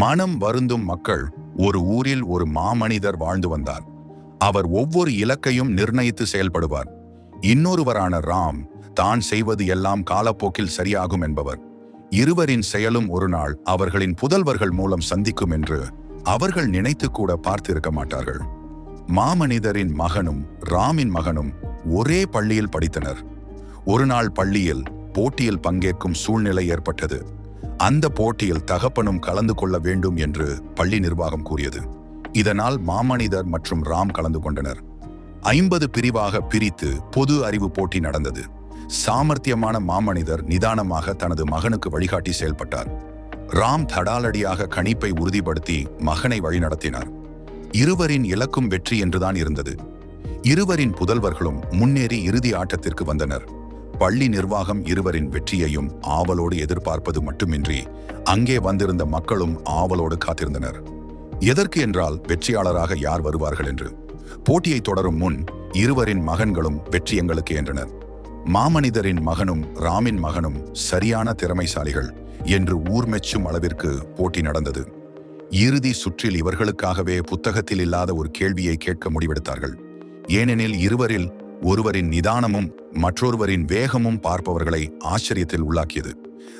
மனம் வருந்தும் மக்கள் ஒரு ஊரில் ஒரு மாமனிதர் வாழ்ந்து வந்தார். அவர் ஒவ்வொரு இலக்கையும் நிர்ணயித்து செயல்படுவார். இன்னொருவரான ராம் தான் செய்வது எல்லாம் காலப்போக்கில் சரியாகும் என்பவர். இருவரின் செயலும் ஒரு நாள் அவர்களின் புதல்வர்கள் மூலம் சந்திக்கும் என்று அவர்கள் நினைத்து கூட பார்த்திருக்க மாட்டார்கள். மாமனிதரின் மகனும் ராமின் மகனும் ஒரே பள்ளியில் படித்தனர். ஒரு நாள் பள்ளியில் போட்டியில் பங்கேற்கும் சூழ்நிலை ஏற்பட்டது. அந்த போட்டியில் தகப்பனும் கலந்து கொள்ள வேண்டும் என்று பள்ளி நிர்வாகம் கூறியது. இதனால் மாமனிதர் மற்றும் ராம் கலந்து கொண்டனர். ஐம்பது பிரிவாக பிரித்து பொது அறிவு போட்டி நடந்தது. சாமர்த்தியமான மாமனிதர் நிதானமாக தனது மகனுக்கு வழிகாட்டி செயல்பட்டார். ராம் தடாலடியாக கணிப்பை உறுதிப்படுத்தி மகனை வழிநடத்தினார். இருவரின் இலக்கும் வெற்றி என்றுதான் இருந்தது. இருவரின் புதல்வர்களும் முன்னேறி இறுதி ஆட்டத்திற்கு வந்தனர். பள்ளி நிர்வாகம் இருவரின் வெற்றியையும் ஆவலோடு எதிர்பார்ப்பது மட்டுமின்றி அங்கே வந்திருந்த மக்களும் ஆவலோடு காத்திருந்தனர். எதற்கு என்றால் வெற்றியாளராக யார் வருவார்கள் என்று. போட்டியை தொடரும் முன் இருவரின் மகன்களும் வெற்றி எங்களுக்கு என்றனர். மாமனிதரின் மகனும் ராமின் மகனும் சரியான திறமைசாலிகள் என்று ஊர் மெச்சும் அளவிற்கு போட்டி நடந்தது. இறுதி சுற்றில் இவர்களுக்காகவே புத்தகத்தில் இல்லாத ஒரு கேள்வியை கேட்க முடிவெடுத்தார்கள். ஏனெனில் இருவரில் ஒருவரின் நிதானமும் மற்றொருவரின் வேகமும் பார்ப்பவர்களை ஆச்சரியத்தில் உள்ளாக்கியது.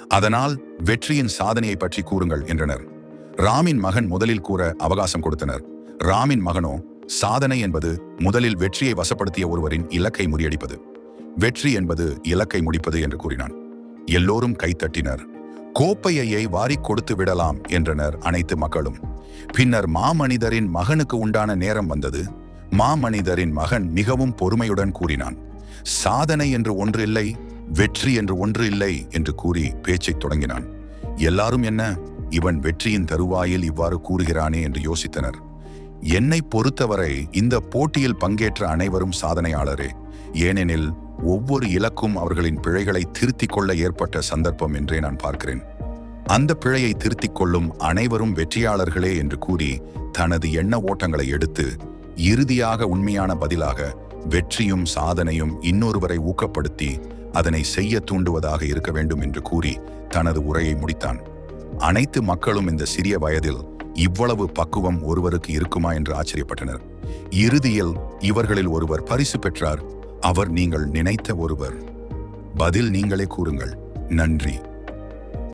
அதனால் வெற்றியின் சாதனையை பற்றி கூறுங்கள் என்றனர். ராமின் மகன் முதலில் கூற அவகாசம் கொடுத்தனர். ராமின் மகனோ சாதனை என்பது முதலில் வெற்றியை வசப்படுத்திய ஒருவரின் இலக்கை முறியடிப்பது. வெற்றி என்பது இலக்கை முடிப்பது என்று கூறினான். எல்லோரும் கைத்தட்டினர். கோப்பையை வாரிக் கொடுத்து விடலாம் என்றனர் அனைத்து மக்களும். பின்னர் மாமனிதரின் மகனுக்கு உண்டான நேரம் வந்தது. மாமனிதரின் மகன் மிகவும் பொறுமையுடன் கூறினான் சாதனை என்று ஒன்று இல்லை வெற்றி என்று ஒன்று இல்லை என்று கூறி பேச்சைத் தொடங்கினான். எல்லாரும் என்ன இவன் வெற்றியின் தருவாயில் இவ்வாறு கூறுகிறானே என்று யோசித்தனர். என்னை பொறுத்தவரை இந்த போட்டியில் பங்கேற்ற அனைவரும் சாதனையாளரே. ஏனெனில் ஒவ்வொரு இலக்கும் அவர்களின் பிழைகளை திருத்திக் கொள்ள ஏற்பட்ட சந்தர்ப்பம் என்றே நான் பார்க்கிறேன். அந்த பிழையை திருத்திக் கொள்ளும் அனைவரும் வெற்றியாளர்களே என்று கூறி தனது எண்ண ஓட்டங்களை எடுத்து இறுதியாக உண்மையான பதிலாக வெற்றியும் சாதனையும் இன்னொருவரை ஊக்கப்படுத்தி அதனை செய்ய தூண்டுவதாக இருக்க வேண்டும் என்று கூறி தனது உரையை முடித்தான். அனைத்து மக்களும் இந்த சிறிய வயதில் இவ்வளவு பக்குவம் ஒருவருக்கு இருக்குமா என்று ஆச்சரியப்பட்டனர். இறுதியில் இவர்களில் ஒருவர் பரிசு பெற்றார். அவர் நீங்கள் நினைத்த ஒருவர். பதில் நீங்களே கூறுங்கள். நன்றி.